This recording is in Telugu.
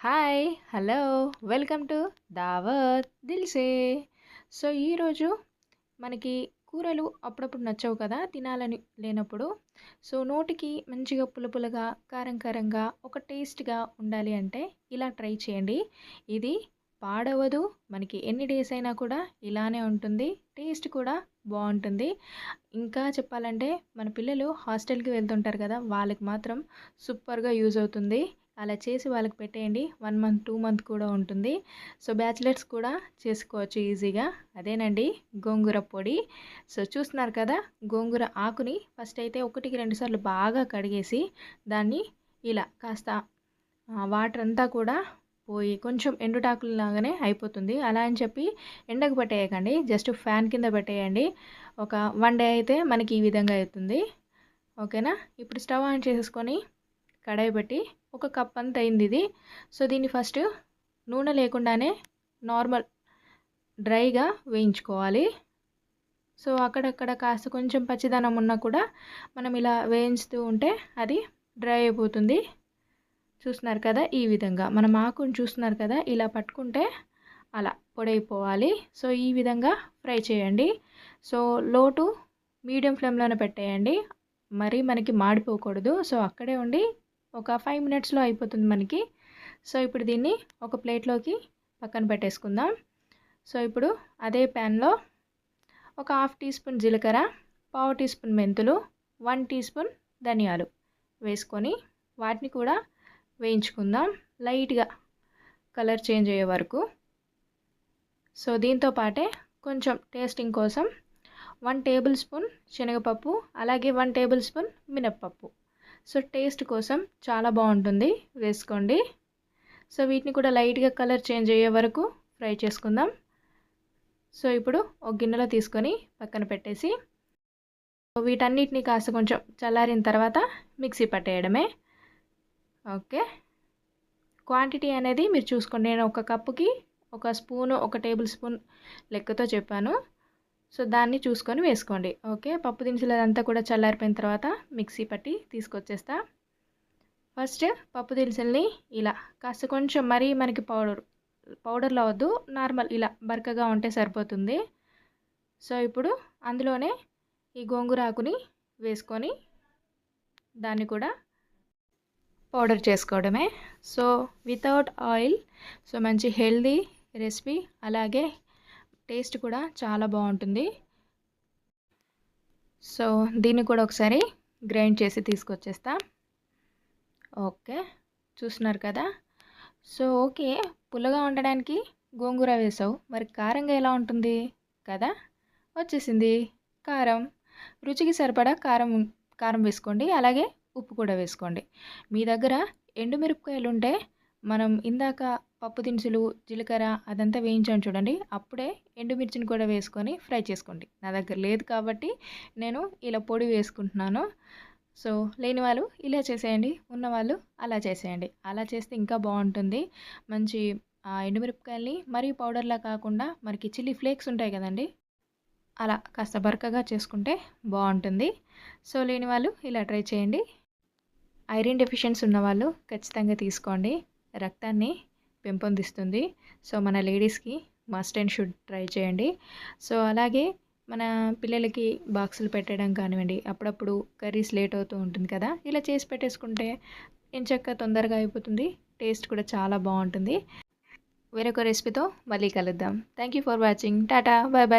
హాయ్ హలో వెల్కమ్ టు దావత్ దిల్సే సో ఈరోజు మనకి కూరలు అప్పుడప్పుడు నచ్చవు కదా తినాలని లేనప్పుడు. సో నోటికి మంచిగా పులుపులుగా కారం కారంగా ఒక టేస్ట్గా ఉండాలి అంటే ఇలా ట్రై చేయండి. ఇది పాడవదు మనకి ఎన్ని డేస్ అయినా కూడా ఇలానే ఉంటుంది టేస్ట్ కూడా బాగుంటుంది. ఇంకా చెప్పాలంటే మన పిల్లలు హాస్టల్కి వెళ్తుంటారు కదా వాళ్ళకి మాత్రం సూపర్గా యూజ్ అవుతుంది. అలా చేసి వాళ్ళకి పెట్టేయండి. వన్ మంత్ టూ మంత్ కూడా ఉంటుంది. సో బ్యాచిలర్స్ కూడా చేసుకోవచ్చు ఈజీగా. అదేనండి గోంగూర పొడి. సో చూస్తున్నారు కదా గోంగూర ఆకుని ఫస్ట్ అయితే ఒకటికి రెండు సార్లు బాగా కడిగేసి దాన్ని ఇలా కాస్త వాటర్ అంతా కూడా పోయి కొంచెం ఎండుటాకులు లాగానే అయిపోతుంది. అలా అని చెప్పి ఎండకు పెట్టేయకండి. జస్ట్ ఫ్యాన్ కింద పెట్టేయండి. ఒక వన్ డే అయితే మనకి ఈ విధంగా అవుతుంది. ఓకేనా? ఇప్పుడు స్టవ్ ఆన్ చేసుకొని కడాయి పెట్టి ఒక కప్ అంత అయింది ఇది. సో దీన్ని ఫస్ట్ నూనె లేకుండానే నార్మల్ డ్రైగా వేయించుకోవాలి. సో అక్కడక్కడ కాస్త కొంచెం పచ్చిదనం ఉన్నా కూడా మనం ఇలా వేయించుతూ ఉంటే అది డ్రై అయిపోతుంది. చూస్తున్నారు కదా ఈ విధంగా. మనం ఆకుని చూస్తున్నారు కదా ఇలా పట్టుకుంటే అలా పొడైపోవాలి. సో ఈ విధంగా ఫ్రై చేయండి. సో లో టు మీడియం ఫ్లేమ్లోనే పెట్టేయండి. మరి మనకి మాడిపోకూడదు. సో అక్కడే ఉండి ఒక ఫైవ్ మినిట్స్లో అయిపోతుంది మనకి. సో ఇప్పుడు దీన్ని ఒక ప్లేట్లోకి పక్కన పెట్టేసుకుందాం. సో ఇప్పుడు అదే ప్యాన్లో ఒక హాఫ్ టీ స్పూన్ జీలకర్ర పావు టీ స్పూన్ మెంతులు వన్ టీ స్పూన్ ధనియాలు వేసుకొని వాటిని కూడా వేయించుకుందాం లైట్గా కలర్ చేంజ్ అయ్యే వరకు. సో దీంతో పాటే కొంచెం టేస్టింగ్ కోసం వన్ టేబుల్ స్పూన్ శనగపప్పు అలాగే వన్ టేబుల్ స్పూన్ మినప్పప్పు. సో టేస్ట్ కోసం చాలా బాగుంటుంది. వేసుకోండి. సో వీటిని కూడా లైట్గా కలర్ చేంజ్ అయ్యే వరకు ఫ్రై చేసుకుందాం. సో ఇప్పుడు ఒక గిన్నెలో తీసుకొని పక్కన పెట్టేసి వీటన్నిటిని కాస్త కొంచెం చల్లారిన తర్వాత మిక్సీ పట్టేయడమే. ఓకే. క్వాంటిటీ అనేది మీరు చూసుకోండి. నేను ఒక కప్పుకి ఒక స్పూను ఒక టేబుల్ స్పూన్ లెక్కతో చెప్పాను. సో దాన్ని చూసుకొని వేసుకోండి. ఓకే? పప్పు దినుసులు అదంతా కూడా చల్లారిపోయిన తర్వాత మిక్సీ పట్టి తీసుకొచ్చేస్తా. ఫస్ట్ పప్పు దినుసుల్ని ఇలా కాస్త కొంచెం మరీ మనకి పౌడర్ పౌడర్లో వద్దు నార్మల్ ఇలా బరకగా ఉంటే సరిపోతుంది. సో ఇప్పుడు అందులోనే ఈ గోంగూర ఆకుని వేసుకొని దాన్ని కూడా పౌడర్ చేసుకోవడమే. సో వితౌట్ ఆయిల్ సో మంచి హెల్దీ రెసిపీ. అలాగే టేస్ట్ కూడా చాలా బాగుంటుంది. సో దీన్ని కూడా ఒకసారి గ్రైండ్ చేసి తీసుకొచ్చేస్తా. ఓకే చూస్తున్నారు కదా? సో ఓకే పుల్లగా ఉండడానికి గోంగూర వేసావు. మరి కారంగా ఎలా ఉంటుంది? కదా? వచ్చేసింది. కారం. రుచికి సరిపడా కారం కారం వేసుకోండి. అలాగే ఉప్పు కూడా వేసుకోండి. మీ దగ్గర ఎండుమిరపకాయలు ఉంటే మనం ఇందాక పప్పు దినుసులు జీలకర్ర అదంతా వేయించాను చూడండి. అప్పుడే ఎండుమిర్చిని కూడా వేసుకొని ఫ్రై చేసుకోండి. నా దగ్గర లేదు కాబట్టి నేను ఇలా పొడి వేసుకుంటున్నాను. సో లేని వాళ్ళు ఇలా చేసేయండి ఉన్నవాళ్ళు అలా చేసేయండి. అలా చేస్తే ఇంకా బాగుంటుంది. మంచి ఎండుమిరపకాయల్ని మరీ పౌడర్లా కాకుండా మనకి చిల్లీ ఫ్లేక్స్ ఉంటాయి కదండి. అలా కాస్త బరకగా చేసుకుంటే బాగుంటుంది. సో లేని వాళ్ళు ఇలా ట్రై చేయండి. ఐరన్ డెఫిషియన్స్ ఉన్నవాళ్ళు ఖచ్చితంగా తీసుకోండి. రక్తాన్ని పెంపొందిస్తుంది. సో మన లేడీస్కి మస్ట్ అండ్ షుడ్ ట్రై చేయండి. సో అలాగే మన పిల్లలకి బాక్సులు పెట్టడం కానివ్వండి అప్పుడప్పుడు కర్రీస్ లేట్ అవుతూ ఉంటుంది కదా ఇలా చేసి పెట్టేసుకుంటే ఎంచక్క తొందరగా అయిపోతుంది టేస్ట్ కూడా చాలా బాగుంటుంది. వేరొక రెసిపీతో మళ్ళీ కలుద్దాం. Thank you for watching. Tata bye bye.